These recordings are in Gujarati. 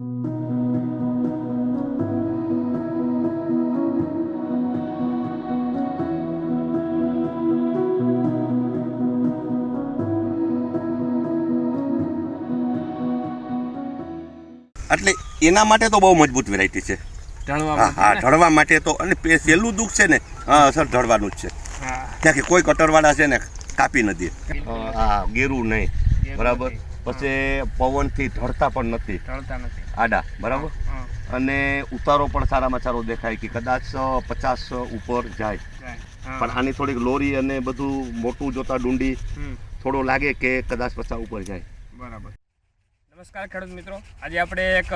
એટલે એના માટે તો બહુ મજબૂત વેરાયટી છે. હા ઢળવા માટે તો અને સહેલું દુઃખ છે ને હા સર ઢળવાનું જ છે. ત્યાં કે કોઈ કટરવાળા છે ને કાપી નથી હા ગેરું નહીં. બરાબર? પછી પછી પવનથી ઢળતા પણ નથી. આડા બરાબર? અને ઉતારો પણ સારામાં સારો દેખાય કે કદાચ પચાસ ઉપર જાય. પણ આની થોડીક લોરી અને બધું મોટું જોતા ડુંડી થોડો થોડું લાગે કે કદાચ પચાસ ઉપર જાય. બરાબર. નમસ્કાર ખેડૂત મિત્રો. આજે આપણે એક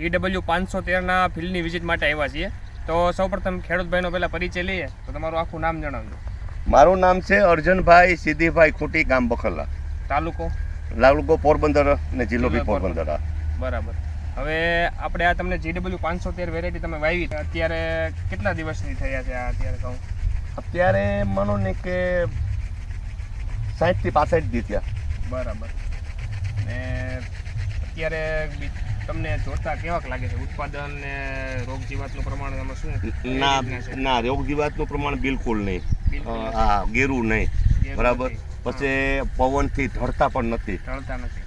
જીડબલ્યુ પાંચસો તેરના ફિલ્ડની વિઝિટ માટે આવ્યા છીએ. તો સૌપ્રથમ ખેડૂતભાઈનો પહેલાં પરિચય લઈએ. તો તમારું આખું નામ જણાવજો. મારું નામ છે અર્જનભાઈ સિદ્ધિભાઈ ખૂટી ગામ બખલા. તાલુકો? લાલુકો પોરબંદર ને જિલ્લો બી પોરબંદર. બરાબર. હવે આપણે આ તમને જીડબલ્યુ પાંચસો તેર વેરાયટી તમે વાવી અત્યારે કેટલા દિવસની થયા છે આ અત્યારે કહું? અત્યારે માનો ને કે સાઠથી પાસઠ દી થયા. બરાબર. ને અત્યારે તમને જોતા કેવાક લાગે છે? ઉત્પાદન ને રોગ જીવાતનું પ્રમાણ એમાં શું? ના ના રોગ જીવાતનું પ્રમાણ બિલકુલ નહીં. હા ગેરું નહીં. બરાબર. પછી પવનથી ઢળતા પણ નથી.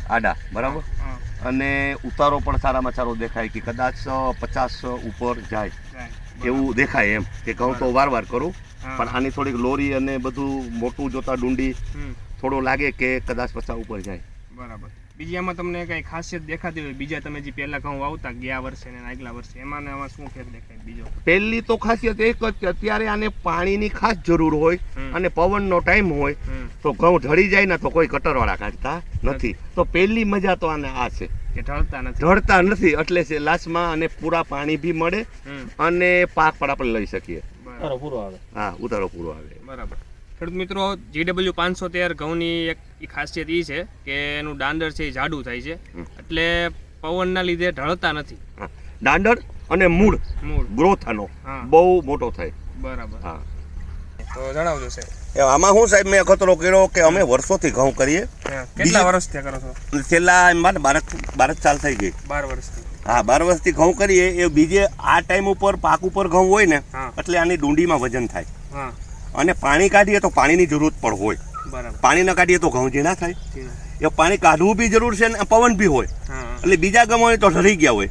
આડા. બરાબર? અને ઉતારો પણ સારામાં સારો દેખાય કે કદાચ પચાસ ઉપર જાય. એવું દેખાય એમ કે કહું તો વાર વાર કરું. પણ આની થોડીક લોરી અને બધું મોટું જોતા ડુંડી થોડો થોડું લાગે કે કદાચ પચાસ ઉપર જાય. બરાબર. બીજી આમાં તમને કઈ ખાસિયત દેખાતી હોય બીજા તમે જે પહેલા ઘઉં વાવતા ગયા વર્ષે ને આગલા વર્ષે એમાં આમાં શું ફેર દેખાય બીજો? પહેલી તો ખાસિયત એક જ કે અત્યારે આને પાણીની ખાસ જરૂર હોય અને પવનનો ટાઈમ હોય તો ઘઉં ઢળી જાય ને તો કોઈ કટરવાળા કાઢતા નથી. તો પહેલી મજા તો આને આ છે. ઢળતા નથી. ઢળતા એટલે છે લાસ્ટમાં અને પૂરા પાણી બી મળે અને પાક પણ આપણે લઈ શકીએ. બરાબર. હા ઉતારો પૂરો આવે. બરાબર. ખેડૂત મિત્રો જીડબલ્યુ પાંચસો તેર ઘઉંની એક ખાસિયત એ છે કે એનું દાંડર છે એ જાડું થાય છે. એટલે પવનના લીધે ઢળતા નથી. હા. દાંડર અને મૂળ. મૂળ. ગ્રોથ આનો. બહુ મોટો થાય. બરાબર. હા. તો જણાવજો છે આમાં શું સાહેબ મેં ખતરો કર્યો કે અમે વર્ષોથી ઘઉં કરીએ. કેટલા બીજી- વર્ષ ત્યાં કરો છો? છેલ્લા એમ બાર બાર જ સાલ થઈ ગઈ. બાર વર્ષથી. હા બાર વર્ષથી ઘઉં કરીએ. એ બીજે આ ટાઈમ ઉપર પાક ઉપર ઘઉં હોય ને એટલે આની ડુંડીમાં વજન થાય. હા. અને પાણી કાઢીએ તો પાણીની જરૂરત પણ હોય. બરાબર. પાણી ન કાઢીએ તો ઘઉં જે ના થાય. એ પાણી કાઢવું બી જરૂર છે ને પવન બી હોય. એટલે બીજા ઘઉં હોય તો ઢરી ગયા હોય.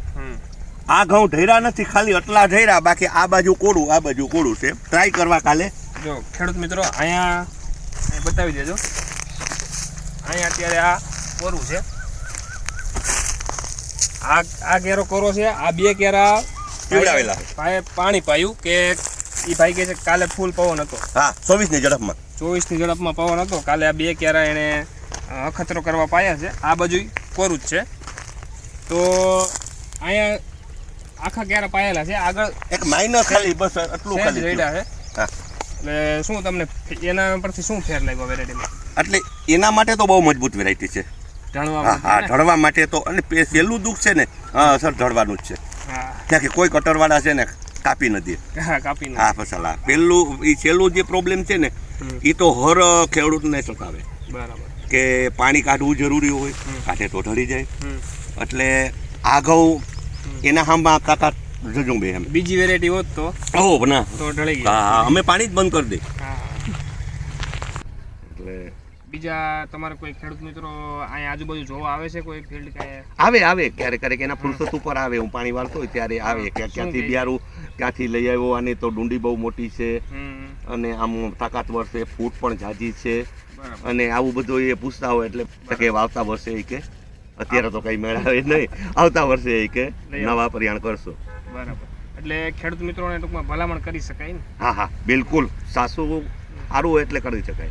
આ ઘઉં ઢેરા નથી ખાલી અટલા ઢેરા બાકી આ બાજુ કોડું આ બાજુ કોડું છે. ટ્રાય કરવા કાલે. જો ખેડૂત મિત્રો અહીંયા અહીં બતાવી દેજો. અહીંયા અત્યારે આ કોરું છે. આ આ કેરો કોરો છે. આ બે કેરા પાણી પાયું કે એ ભાઈ કહે છે કાલે ફૂલ પવન હતો. હા ચોવીસની ઝડપમાં. ચોવીસની ઝડપમાં પવન હતો. કાલે આ બે ક્યારે એણે અખતરો કરવા પાયા છે. આ બાજુ કોરું જ છે. તો અહીંયા આખા ક્યારે પાયેલા છે? આગળ એક માઇનર ખાલી બસ આટલું ખાલી રેડા છે. એટલે શું તમને એના પરથી શું ફેર લાગ્યો વેરાયટીમાં એટલે એના માટે તો બહુ મજબૂત વેરાયટી છે. હા? ઢળવા માટે તો અને પેલું દુઃખ છે ને સર ઢળવાનું જ છે. ત્યાં કોઈ કટરવાળા છે ને કાપી ન દે. હા પહેલું ફસલ પેલું એ છેલ્લું જે પ્રોબ્લેમ છે ને એ તો હર ખેડૂતને સતાવે બરાબર. કે પાણી કાઢવું જરૂરી હોય કાંઠે તો ઢળી જાય. એટલે આ ઘઉં એના હામાં કાકા જજો બે એમ. બીજી વેરાયટી હોત તો? ઓ ના. તો ઢળી હા, અમે પાણી જ બંધ કરી દઈ હા એટલે બીજા તમારે કોઈ ખેડૂત મિત્રો અહીંયા આજુબાજુ જોવા આવે છે કોઈ ફિલ્ડ કે? આવે આવે. ક્યારેક ક્યારેક એના ફુરસત ઉપર આવે. હું પાણી વાળતો હોય ત્યારે આવે. ક્યાં ક્યાંથી બિયારું ક્યાંથી લઈ આવ્યો અને તો ડુંડી બહુ મોટી છે. અને આમ તાકાતવર છે. ફૂટ પણ જાજી છે. અને આવું બધું એ પૂછતા હોય એટલે કે આવતા વર્ષે એ કે અત્યારે તો કઈ મેળાવે નહીં. આવતા વર્ષે એ કે નવા પરિયાણ કરશો. બરાબર. એટલે ખેડૂત મિત્રોને ટૂંકમાં ભલામણ કરી શકાય ને? હા હા. બિલકુલ. સાસુ સારું હોય એટલે કરી શકાય.